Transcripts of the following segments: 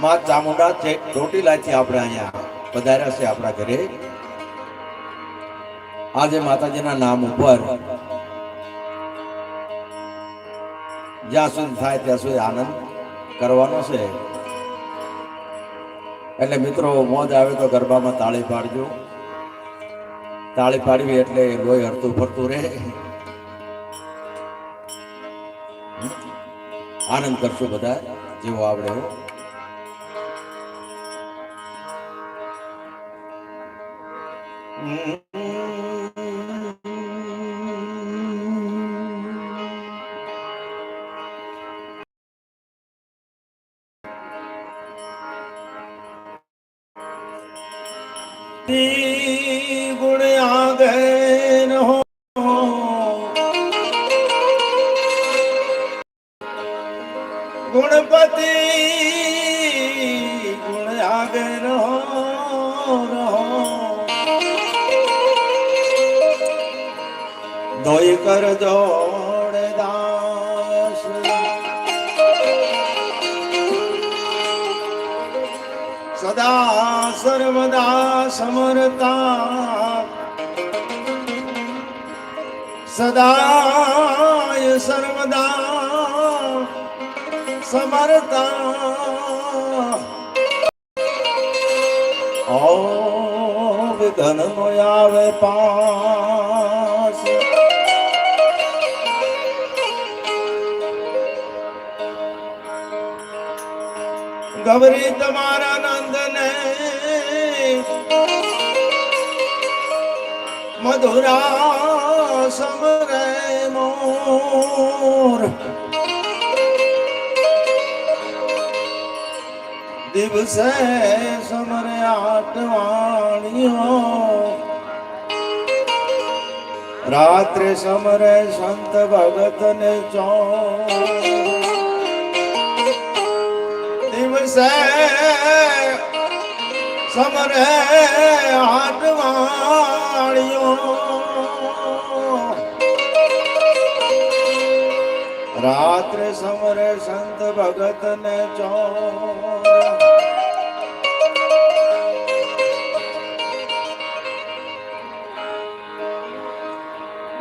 માં ચામુંડા છે ચોટીલાથી આપણે અહીંયા પધાર્યા છે આપણા ઘરે. આજે માતાજીના નામ ઉપર જ્યાં સુધી થાય ત્યાં સુધી આનંદ કરવાનો છે. એટલે મિત્રો, મોજ આવે તો ગરબામાં તાળી પાડજો. તાળી પાડવી એટલે લોહી હરતું ફરતું રહે. આનંદ કરશું બધા જેવો આવડે ગુણ આગન હો ગુણપતિ ગુણ આગન હો દોય કર જોડ દાસ. સદા સર્વદા સમરતા. સદાય સર્વદા સમરતા. ઓ વિઘન પાસ ગૌરી તમારા નંદને. મધુરા સમરે મોર. દિવસે સમરે આટવાણીઓ રાત્રે સમરે સંત ભગત ને ચો દિવસે સમરે આટવાણીઓ રાત્રે સમરે સંત ભગત ને ચોર.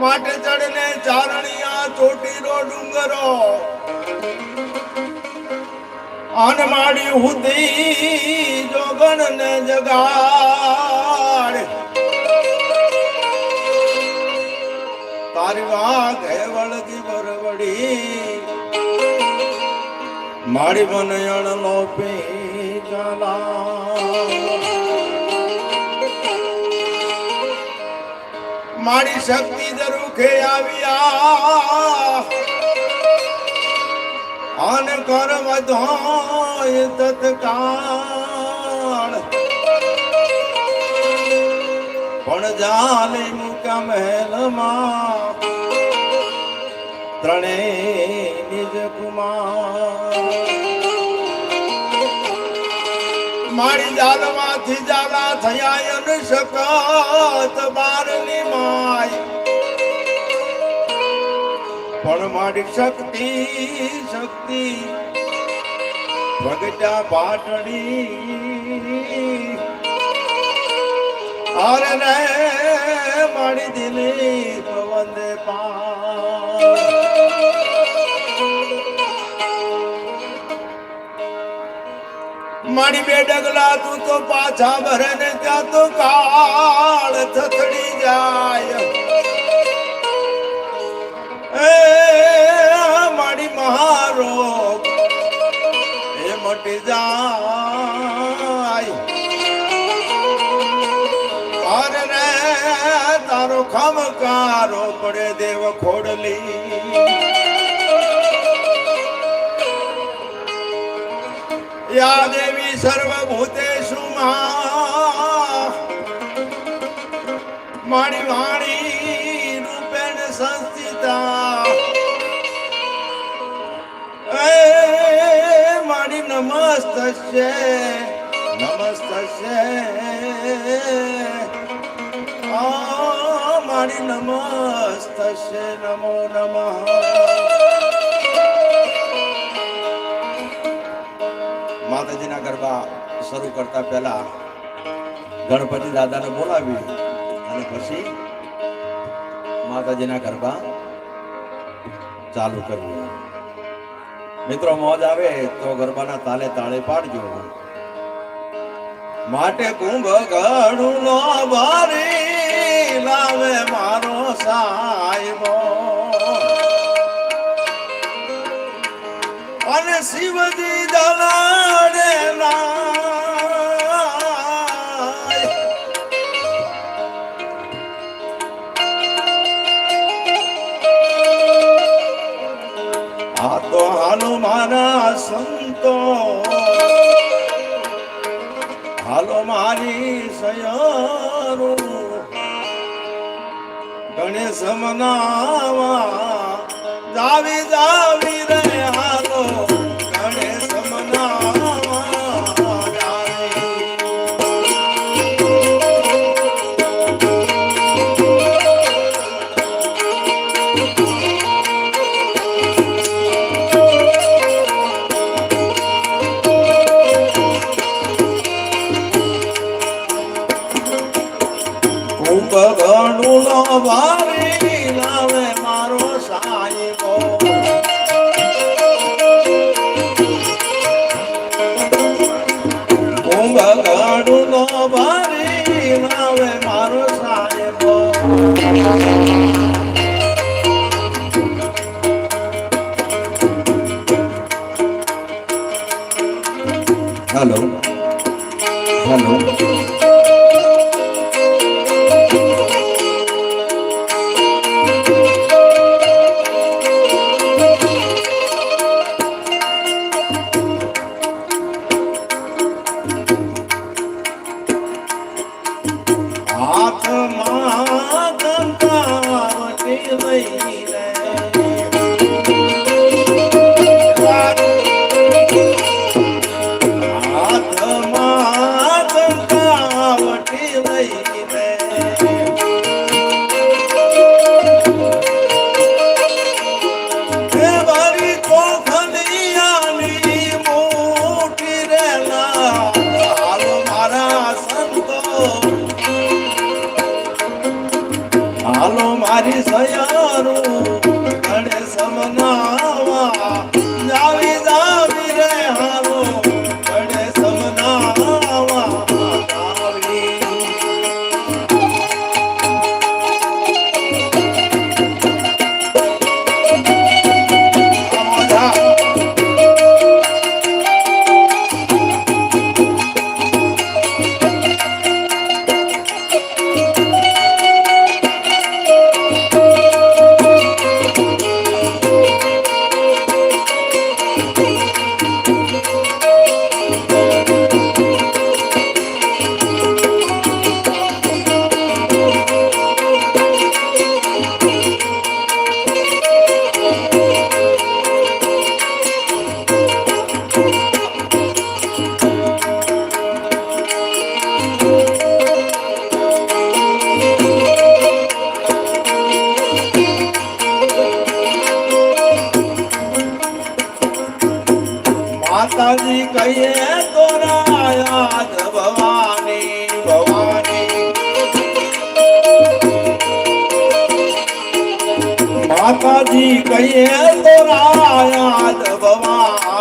માટે ચડને ચારણિયા ચોટીનો ડુંગરો. આન માડી હુતી જોગણ ને જગાડ. તારી વાઘ વળગી બરવડી માડી મનયણ લોપી ચાલા મારી શક્તિ દરુખે આવ્યા કર વધોય તત્કાળ. પણ જાલી મુકા મહેલમાં ત્રણે નિજ કુમાર. મારી જાલમાંથી જાલા થયા અન શકત બારની માય. પણ મારી શક્તિ શક્તિ. ભગતા પાટડી અરે રે મારી દિલી વંદે મારી બે ડગલા તું તો પાછા ભરે ને ત્યાં તો કાળ થથડી જાય. મટી જાય. અરે તારો ખમકારો પડે દેવ ખોડલી. યા દેવી સર્વભૂતે મહા નમસ્તસ્ય નમસ્તસ્ય આ મારી નમસ્તસ્ય નમો નમઃ માતાજીના ગરબા શરૂ કરતા પહેલા ગણપતિ દાદાને બોલાવી અને પછી માતાજીના ગરબા ચાલુ કરવું. મિત્રો, મોજ આવે તો ગરબાના તાલે તાળે પાડજો. માટે કુંભ ગણું નો બારી લાવે મારો સાહેબો. અને શિવજી હાલો મારા સંતો હાલો મારી સયારો ગણેશ મનાવા જાવી જાવી નો ભારી લાવે મારો સાહેબો. નો ભારી લાવે મારો સાહેબો. હાલો મારી સયારું. કાકાજી કહીએ તો રાયા ભવા.